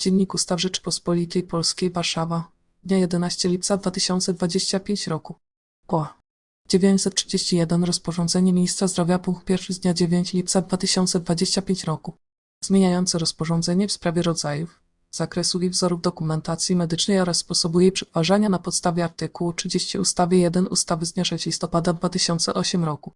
Dziennik Ustaw Rzeczypospolitej Polskiej Warszawa, dnia 11 lipca 2025 roku. Kła. 931 Rozporządzenie Ministra Zdrowia punkt 1 z dnia 9 lipca 2025 roku. Zmieniające rozporządzenie w sprawie rodzajów, zakresu i wzorów dokumentacji medycznej oraz sposobu jej przetwarzania na podstawie artykułu 30 ustawy 1 ustawy z dnia 6 listopada 2008 roku.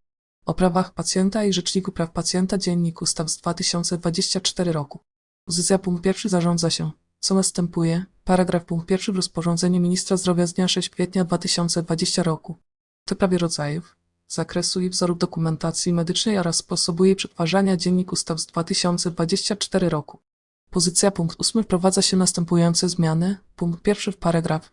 O prawach pacjenta i Rzeczniku Praw Pacjenta Dziennik Ustaw z 2024 roku. Pozycja punkt pierwszy zarządza się, co następuje, paragraf punkt pierwszy w rozporządzeniu Ministra Zdrowia z dnia 6 kwietnia 2020 roku. To prawie rodzajów, zakresu i wzorów dokumentacji medycznej oraz sposobu jej przetwarzania Dziennik Ustaw z 2024 roku. Pozycja punkt 8 wprowadza się następujące zmiany. Punkt pierwszy w paragraf.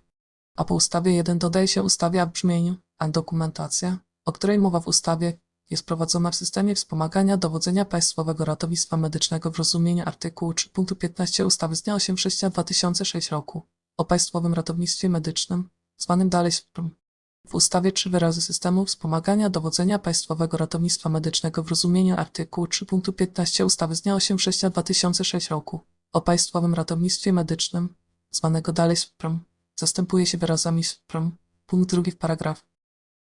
A po ustawie 1 dodaje się ustawie w brzmieniu, a dokumentacja, o której mowa w ustawie, jest prowadzona w systemie wspomagania dowodzenia Państwowego Ratownictwa Medycznego w rozumieniu artykułu 3 punktu 15 ustawy z dnia 8 września 2006 roku o Państwowym Ratownictwie Medycznym, zwanym dalej. W ustawie trzy wyrazy systemu wspomagania dowodzenia Państwowego Ratownictwa Medycznego w rozumieniu artykułu 3 punktu 15 ustawy z dnia 8 września 2006 roku o Państwowym Ratownictwie Medycznym, zwanego dalej SPRM, zastępuje się wyrazami SPRM, punkt drugi w paragraf.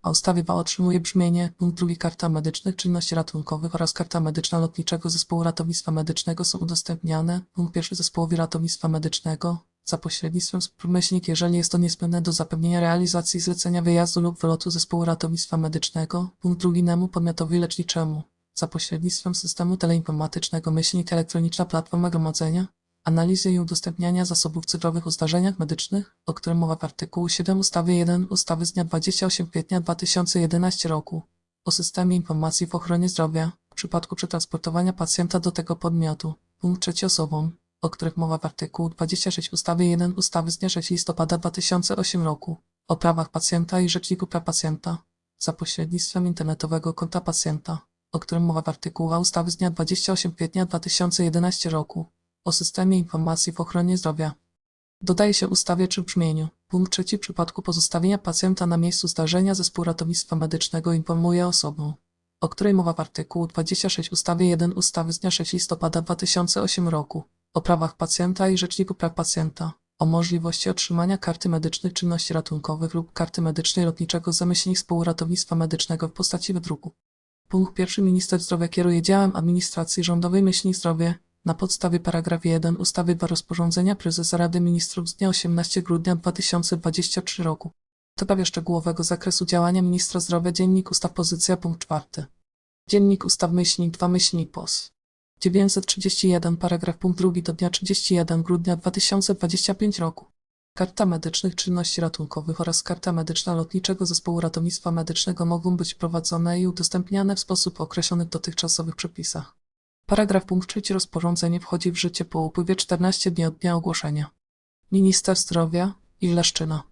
A ustawie WA otrzymuje brzmienie punkt drugi Karta Medycznych Czynności Ratunkowych oraz Karta Medyczna Lotniczego Zespołu Ratownictwa Medycznego są udostępniane. Punkt pierwszy Zespołowi Ratownictwa Medycznego. Za pośrednictwem myślnik, jeżeli jest to niezbędne do zapewnienia realizacji zlecenia wyjazdu lub wylotu Zespołu Ratownictwa Medycznego, punkt drugi innemu podmiotowi leczniczemu. Za pośrednictwem systemu teleinformatycznego myślnik elektroniczna platforma gromadzenia, analizy i udostępniania zasobów cyfrowych o zdarzeniach medycznych, o którym mowa w artykułu 7 ustawy 1 ustawy z dnia 28 kwietnia 2011 roku o systemie informacji w ochronie zdrowia w przypadku przetransportowania pacjenta do tego podmiotu, punkt trzeci osobom, o których mowa w artykułu 26 ustawy 1 ustawy z dnia 6 listopada 2008 roku o prawach pacjenta i Rzeczniku Praw Pacjenta za pośrednictwem internetowego konta pacjenta, o którym mowa w artykułach ustawy z dnia 28 kwietnia 2011 roku o systemie informacji w ochronie zdrowia. Dodaje się ustawie czy brzmieniu. Punkt trzeci w przypadku pozostawienia pacjenta na miejscu zdarzenia zespół ratownictwa medycznego informuje osobę, o której mowa w artykułu 26 ustawy 1 ustawy z dnia 6 listopada 2008 roku o prawach pacjenta i Rzeczniku Praw Pacjenta, o możliwości otrzymania karty medycznej czynności ratunkowych lub karty medycznej lotniczego zamyślnik współratownictwa medycznego w postaci wydruku. Punkt pierwszy Minister Zdrowia kieruje działem administracji rządowej myślnik zdrowie na podstawie paragrafu 1 ustawy 2 rozporządzenia prezesa Rady Ministrów z dnia 18 grudnia 2023 roku. To prawie szczegółowego zakresu działania ministra zdrowia Dziennik Ustaw Pozycja punkt 4. Dziennik Ustaw myślnik 2 myślnik POS. 931 paragraf punkt 2 do dnia 31 grudnia 2025 roku. Karta medycznych czynności ratunkowych oraz karta medyczna lotniczego zespołu ratownictwa medycznego mogą być prowadzone i udostępniane w sposób określony w dotychczasowych przepisach. Paragraf punkt 3 rozporządzenie wchodzi w życie po upływie 14 dni od dnia ogłoszenia. Minister Zdrowia i Leszczyna.